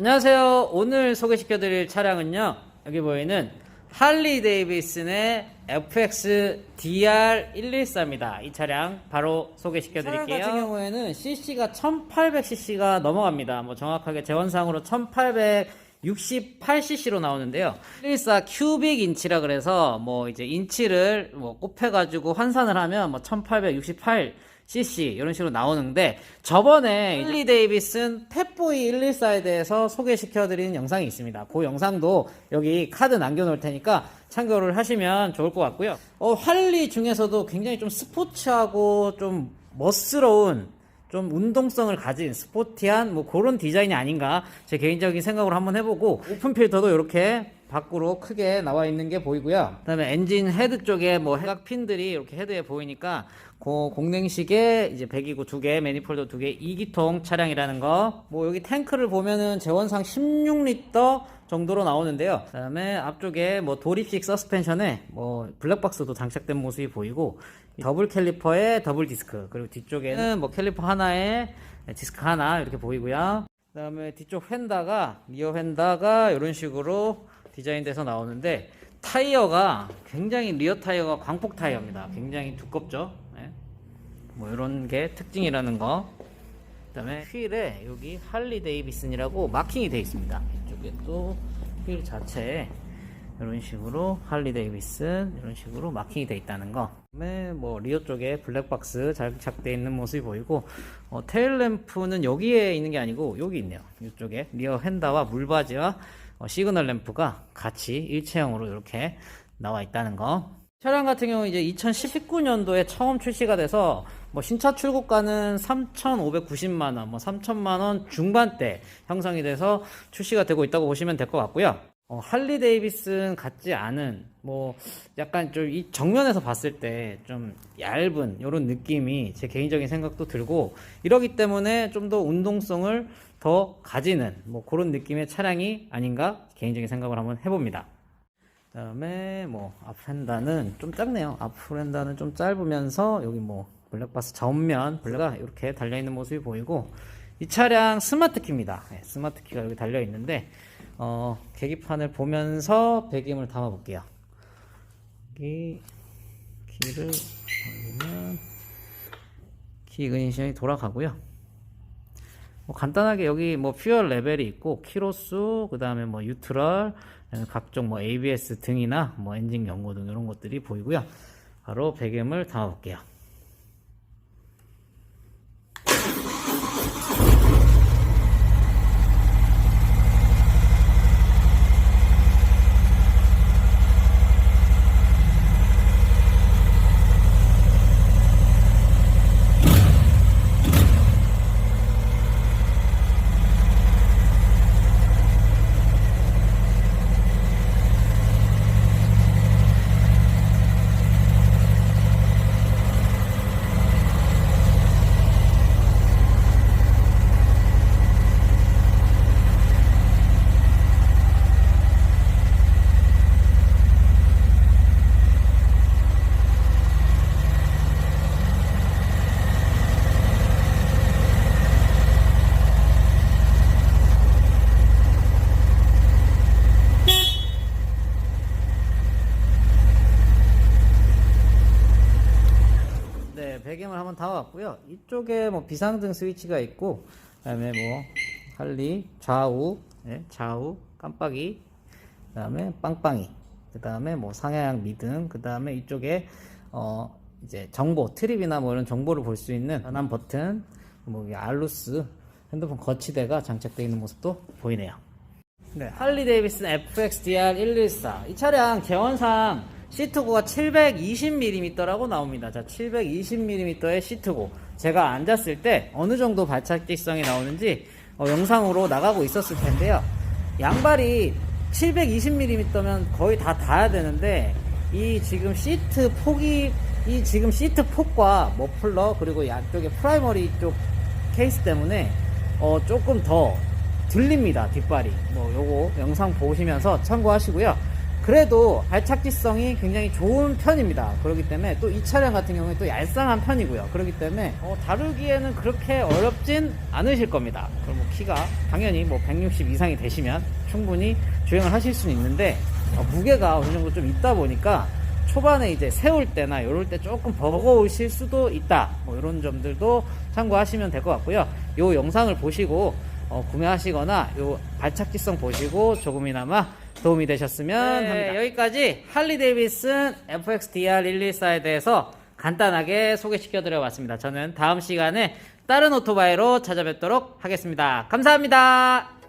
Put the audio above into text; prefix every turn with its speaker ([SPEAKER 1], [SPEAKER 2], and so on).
[SPEAKER 1] 안녕하세요. 오늘 소개시켜 드릴 차량은요. 여기 보이는 할리 데이비슨의 FX DR114입니다. 이 차량 바로 소개시켜 드릴게요. 차량 같은 경우에는 CC가 1800cc가 넘어갑니다. 뭐 정확하게 재원상으로 1868cc로 나오는데요. 114 큐빅 인치라 그래서 뭐 이제 인치를 뭐 곱해 가지고 환산을 하면 뭐1868 CC 이런 식으로 나오는데 저번에 힐리 데이비슨 펫보이 114에 대해서 소개시켜드리는 영상이 있습니다. 그 영상도 여기 카드 남겨놓을 테니까 참고를 하시면 좋을 것 같고요. 어, 할리 중에서도 굉장히 좀 스포츠하고 좀 멋스러운 좀 운동성을 가진 스포티한 뭐 그런 디자인이 아닌가 제 개인적인 생각으로 한번 해보고 오픈 필터도 이렇게 밖으로 크게 나와 있는 게 보이고요. 그다음에 엔진 헤드 쪽에 뭐 해각 핀들이 이렇게 헤드에 보이니까 그 공랭식에 이제 배기구 두 개, 매니폴더 두 개, 2기통 차량이라는 거. 뭐 여기 탱크를 보면은 재원상 16리터 정도로 나오는데요. 그다음에 앞쪽에 뭐 도립식 서스펜션에 뭐 블랙박스도 장착된 모습이 보이고 더블 캘리퍼에 더블 디스크 그리고 뒤쪽에는 뭐 캘리퍼 하나에 디스크 하나 이렇게 보이고요. 그다음에 뒤쪽 휀다가 리어 휀다가 이런 식으로 디자인돼서 나오는데 타이어가 굉장히 리어 타이어가 광폭 타이어입니다. 굉장히 두껍죠. 네. 뭐 이런 게 특징이라는 거. 그다음에 휠에 여기 할리 데이비슨이라고 마킹이 되어 있습니다. 이쪽에 또 휠 자체에 이런 식으로 할리 데이비슨 이런 식으로 마킹이 되어 있다는 거. 그다음에 뭐 리어 쪽에 블랙박스 장착되어 있는 모습이 보이고 어, 테일 램프는 여기에 있는 게 아니고 여기 있네요. 이쪽에 리어 핸다와 물바지와 어, 시그널 램프가 같이 일체형으로 이렇게 나와 있다는 거. 차량 같은 경우 이제 2019년도에 처음 출시가 돼서 뭐 신차 출고가는 3,590만 원, 뭐 3천만 원 중반대 형성이 돼서 출시가 되고 있다고 보시면 될 것 같고요. 어, 할리 데이비슨 같지 않은 뭐 약간 좀 이 정면에서 봤을 때 좀 얇은 이런 느낌이 제 개인적인 생각도 들고 이러기 때문에 좀 더 운동성을 더 가지는 뭐 그런 느낌의 차량이 아닌가 개인적인 생각을 한번 해봅니다. 그다음에 뭐 앞렌다는 좀 작네요. 앞렌다는 좀 짧으면서 여기 뭐 블랙박스 전면 블랙가 이렇게 달려 있는 모습이 보이고 이 차량 스마트 키입니다. 네, 스마트 키가 여기 달려 있는데 어, 계기판을 보면서 배기음을 담아 볼게요. 여기 키를 올리면 키 이그니션이 돌아가고요. 뭐 간단하게 여기 뭐 퓨얼 레벨이 있고 키로수 그다음에 뭐 유트럴 각종 뭐 ABS 등이나 뭐 엔진 연고 등 이런 것들이 보이고요. 바로 배기음을 담아 볼게요. 네, 배경을 한번 담아봤고요. 이쪽에 뭐 비상등 스위치가 있고, 그다음에 뭐 할리 좌우, 네, 좌우 깜빡이, 그다음에 빵빵이, 그다음에 뭐 상향 미등, 그다음에 이쪽에 어 이제 정보 트립이나 뭐 이런 정보를 볼 수 있는 전환 버튼, 뭐 알루스 핸드폰 거치대가 장착되어 있는 모습도 보이네요. 네, 할리 데이비슨 FXDR 114. 이 차량 개원상 시트고가 720mm라고 나옵니다. 자, 720mm의 시트고. 제가 앉았을 때 어느 정도 발차기성이 나오는지 어, 영상으로 나가고 있었을 텐데요. 양발이 720mm면 거의 다 닿아야 되는데 이 지금 시트 폭이 이 지금 시트 폭과 머플러 그리고 양쪽에 프라이머리 쪽 케이스 때문에 어 조금 더 들립니다 뒷발이 뭐 요거 영상 보시면서 참고하시고요 그래도 발착지성이 굉장히 좋은 편입니다. 그렇기 때문에 또 이 차량 같은 경우에 또 얄쌍한 편이고요. 그렇기 때문에 어, 다루기에는 그렇게 어렵진 않으실 겁니다. 그럼 뭐 키가 당연히 뭐 160 이상이 되시면 충분히 주행을 하실 수는 있는데 어, 무게가 어느 정도 좀 있다 보니까 초반에 이제 세울 때나 이럴 때 조금 버거우실 수도 있다. 뭐 이런 점들도 참고하시면 될 것 같고요. 요 영상을 보시고 어, 구매하시거나 요 발착지성 보시고 조금이나마 도움이 되셨으면 합니다. 여기까지 할리 데이비슨 FXDR 114에 대해서 간단하게 소개시켜 드려 봤습니다. 저는 다음 시간에 다른 오토바이로 찾아뵙도록 하겠습니다. 감사합니다.